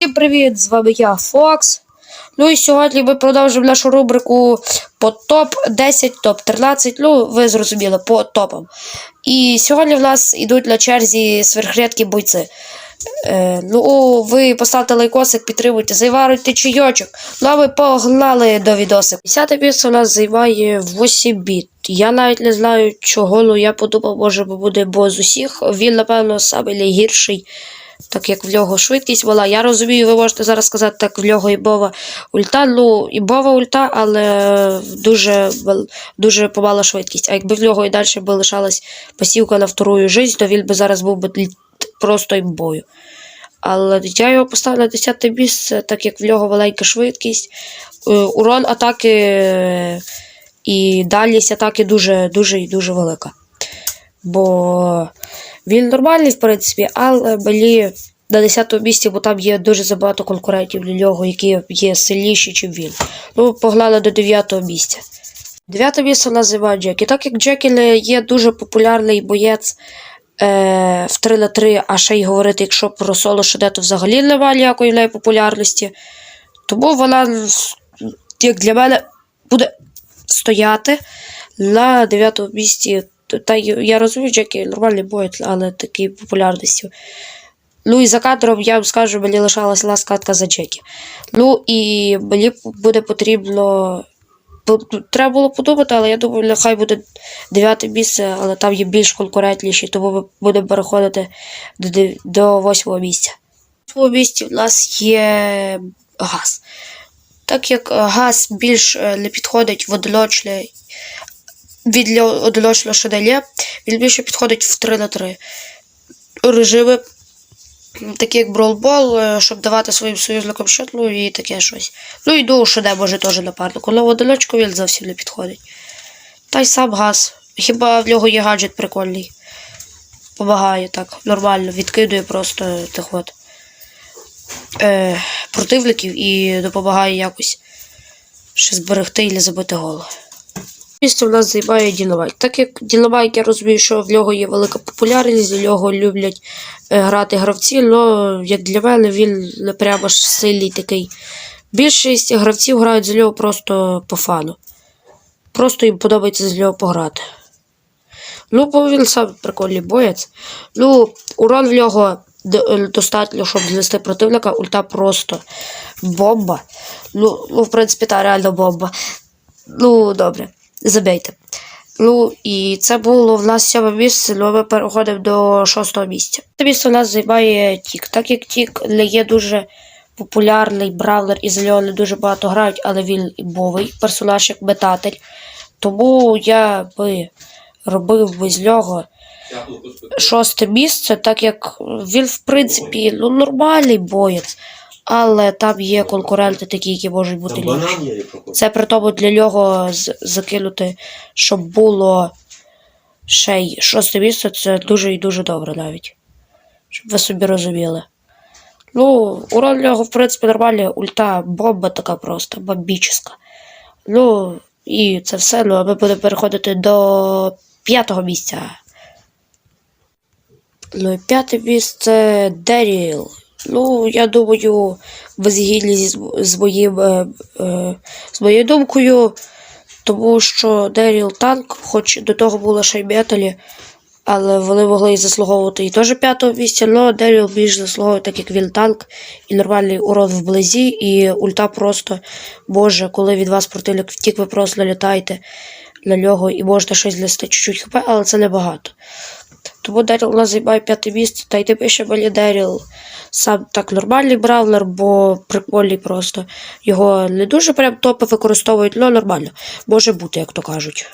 Всім привіт! З вами я, Фокс. Ну і сьогодні ми продовжимо нашу рубрику по топ-10, топ-13. Ну, ви зрозуміли, по топам. І сьогодні в нас йдуть на черзі сверхрідкі бойці. Е, ну, ви поставте лайкосик, підтримуйте, зайваруйте чайочок. Ну, а ми погнали до відосик. 10 місце у нас займає 8 біт. Я навіть не знаю, чого, ну я подумав, може буде бо з усіх. Він, напевно, найгірший. Так як в нього швидкість була. Я розумію, ви можете зараз сказати, так в нього і бова ульта. Ну, і бова ульта, але дуже дуже помала швидкість. А якби в нього і далі би лишалась пасівка на вторую жизнь, то він би зараз був би просто імбою. Але я його поставлю на 10 місце, так як в нього велика швидкість. Е, Урон атаки е, і дальність атаки дуже дуже і дуже велика. Бо він нормальний, в принципі, але мені на 10-му місці, бо там є дуже забагато конкурентів для нього, які є сильніші, ніж він. Ну, погнали до 9-го місця. Дев'яте місце нас Джекі. Так як Джекіль є дуже популярний боєць е, в 3 на 3, а ще й говорити, якщо про соло шеде, то взагалі немає ніякої в неї популярності. Тому вона, як для мене, буде стояти на 9 місці. Та я розумію, Джекі нормальний боєць, але такий популярністю. Ну і за кадром я вам скажу, мені лишалась ласкатка за Джекі. Ну і мені буде потрібно. Треба було подумати, але я думаю, нехай буде дев'яте місце, але там є більш конкурентніші, тому ми будемо переходити до, до восьмого місця. В восьмому місці в нас є газ. Так як газ більш е, не підходить в одиночне від для одиночного шаделя, він більше підходить в 3 на 3 режими, такі як бролбол, е, щоб давати своїм союзникам щот, ну і таке щось. Ну і до ШД може теж напарнику, але в одиночку він зовсім не підходить. Та й сам газ. Хіба в нього є гаджет прикольний. Помагає так, нормально, відкидує просто тих от е, противників і допомагає якось ще зберегти і не забити гол. Місце в нас займає Дінамайк. Так як Дінамайк, я розумію, що в нього є велика популярність, для нього люблять е, грати гравці, але як для мене він не прямо ж сильний такий. Більшість гравців грають за нього просто по фану. Просто їм подобається з нього пограти. Ну, бо він сам прикольний боєць. Ну, урон в нього е, достатньо, щоб знести противника. Ульта просто бомба. Ну, ну в принципі, та реально бомба. Ну, добре, забейте. Ну, і це було в нас сьоме місце, але ми переходимо до шостого місця. Це місце у нас займає Тік. Так як Тік не є дуже популярний бравлер і за нього не дуже багато грають, але він імбовий персонаж як метатель. Тому я би робив би з нього шосте місце, так як він, в принципі, ну, нормальний боєць, але там є конкуренти такі, які можуть бути ліпші. Це при тому для нього закинути, щоб було ще й шосте місце, це дуже і дуже добре навіть. Щоб ви собі розуміли. Ну, урон для нього, в принципі, нормальний, ульта, бомба така просто, бомбічна. Ну, і це все. Ну, а ми будемо переходити до п'ятого місця. Ну і п'яте місце Деріл. Ну, я думаю, ви згідні з, моїм, е, е, з моєю думкою, тому що Деріл танк, хоч до того було ще й металі, але вони могли заслуговувати і теж п'ятого місця, але Деріл більш заслуговує, так як він танк, і нормальний урон вблизі, і ульта просто, боже, коли від вас противник втік, ви просто налітаєте на нього і можете щось знести чуть-чуть хп, але це небагато. Тому Деріл займає п'яте місце, та й ти пише мені Деріл. Сам так нормальний бравлер, бо прикольний просто. Його не дуже прям топи використовують, але нормально. Може бути, як то кажуть.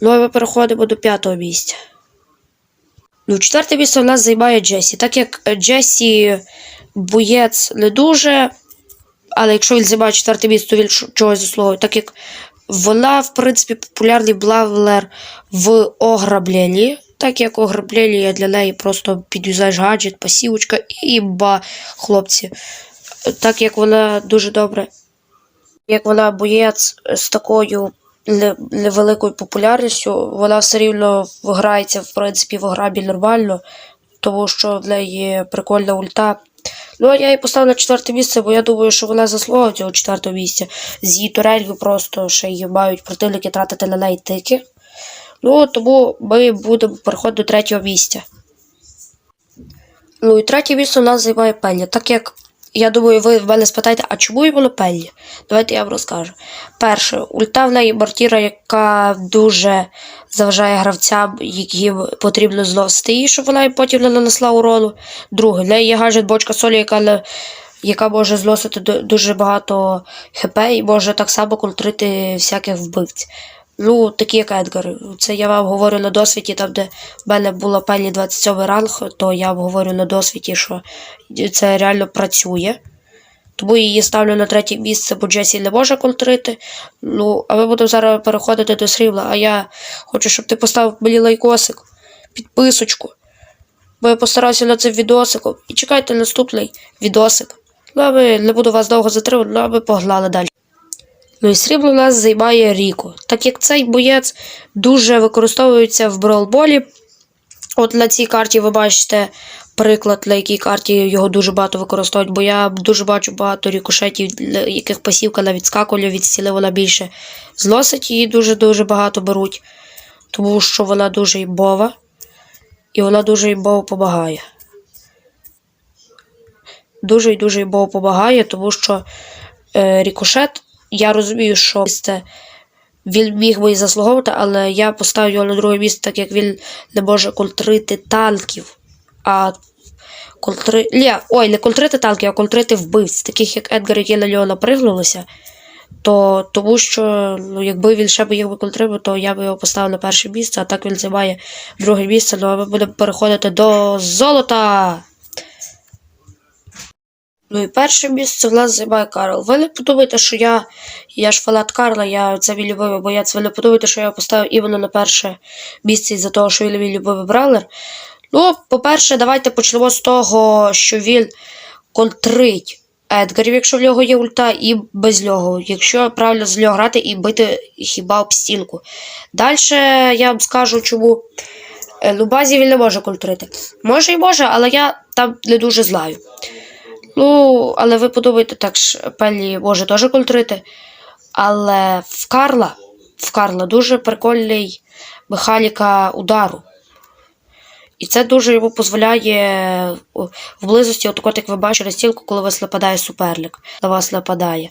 Ну, а ми переходимо до п'ятого місця. Ну, четверте місце у нас займає Джесі. Так як е, Джесі боєць не дуже, але якщо він займає четверте місце, то він чогось заслуговує. Так як вона, в принципі, популярний блавлер в ограбленні. Так як ограблення для неї просто підюзаєш гаджет, пасівочка і ба, хлопці. Так як вона дуже добре, як вона боєць з такою невеликою популярністю, вона все рівно грається, в принципі, в грабі нормально, тому що в неї прикольна ульта. Ну, а я її поставив на четверте місце, бо я думаю, що вона заслуговує цього четвертого місця. З її турелью просто ще її мають противники тратити на неї тики. Ну, тому ми будемо переходити до третього місця. Ну і третє місце у нас займає Пелі. Так як я думаю, ви в мене спитаєте, а чому йому Пелі? Давайте я вам розкажу. Перше, ульта в неї мортіра, яка дуже заважає гравцям, яким потрібно зносити її, щоб вона їм потім не нанесла урону. Друге, в неї є гаджет бочка солі, яка, не- яка може зносити дуже багато хп і може так само контрити всяких вбивць. Ну, такі як Едгар. Це я вам говорю на досвіді, там, де в мене була пелі 27 ранг, то я вам говорю на досвіді, що це реально працює. Тому її ставлю на третє місце, бо Джесі не може контрити. Ну, а ми будемо зараз переходити до срібла. А я хочу, щоб ти поставив мені лайкосик, підписочку. Бо я постарався над цим відосиком. І чекайте наступний відосик. Ну, а ми не буду вас довго затримувати, ну а ми погнали далі. Ну і срібло у нас займає Ріко. Так як цей боєць дуже використовується в бролболі. От на цій карті ви бачите приклад, на якій карті його дуже багато використовують, бо я дуже бачу багато рікошетів, яких пасівка на відскакувала від стіли вона більше зносить, її дуже-дуже багато беруть, тому що вона дуже імбова, і вона дуже імбово допомагає. Дуже і дуже імбово допомагає, тому що е, рікошет, я розумію, що це він міг би і заслуговувати, але я поставив його на друге місце, так як він не може контрити танків. А контри... Ні, ой, не контрити танків, а контрити вбивць, таких як Едгар, які на нього напригнулися. То тому що ну, якби він ще б їх би контрибив, то я б його поставив на перше місце, а так він займає друге місце, ну а ми будемо переходити до золота. Ну і перше місце в нас займає Карл. Ви не подумайте, що я. Я ж фанат Карла, я це мій любимий боєць. Ви не подумайте, що я поставив іменно на перше місце із-за того, що він мій любимий бравлер. Ну, по-перше, давайте почнемо з того, що він контрить Едгарів, якщо в нього є ульта, і без нього. Якщо правильно з нього грати і бити хіба об стінку. Далі я вам скажу, чому. Е, Лубазі він не може контрити. Може і може, але я там не дуже знаю. Ну, але ви подумайте, так ж Пелі може теж контрити. Але в Карла, в Карла дуже прикольний механіка удару. І це дуже йому дозволяє в близості, от, як ви бачите, розстілку, коли вас нападає суперник, на вас нападає.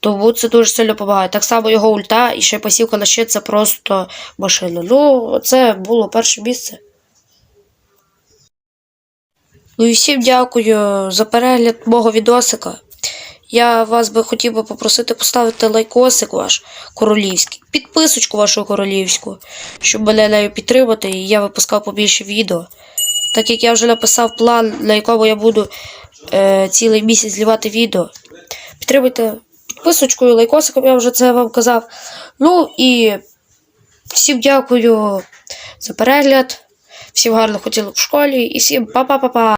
Тому це дуже сильно допомагає. Так само його ульта і ще посівка на щит це просто машина. Ну, це було перше місце. Ну і всім дякую за перегляд мого відосика. Я вас би хотів би попросити поставити лайкосик ваш королівський, підписочку вашу королівську, щоб мене нею підтримати, і я випускав побільше відео. Так як я вже написав план, на якому я буду е, цілий місяць злівати відео. Підтримуйте підписочкою, лайкосиком, я вже це вам казав. Ну і всім дякую за перегляд. Всім гарно хотіли в школі і всім па-па-па-па.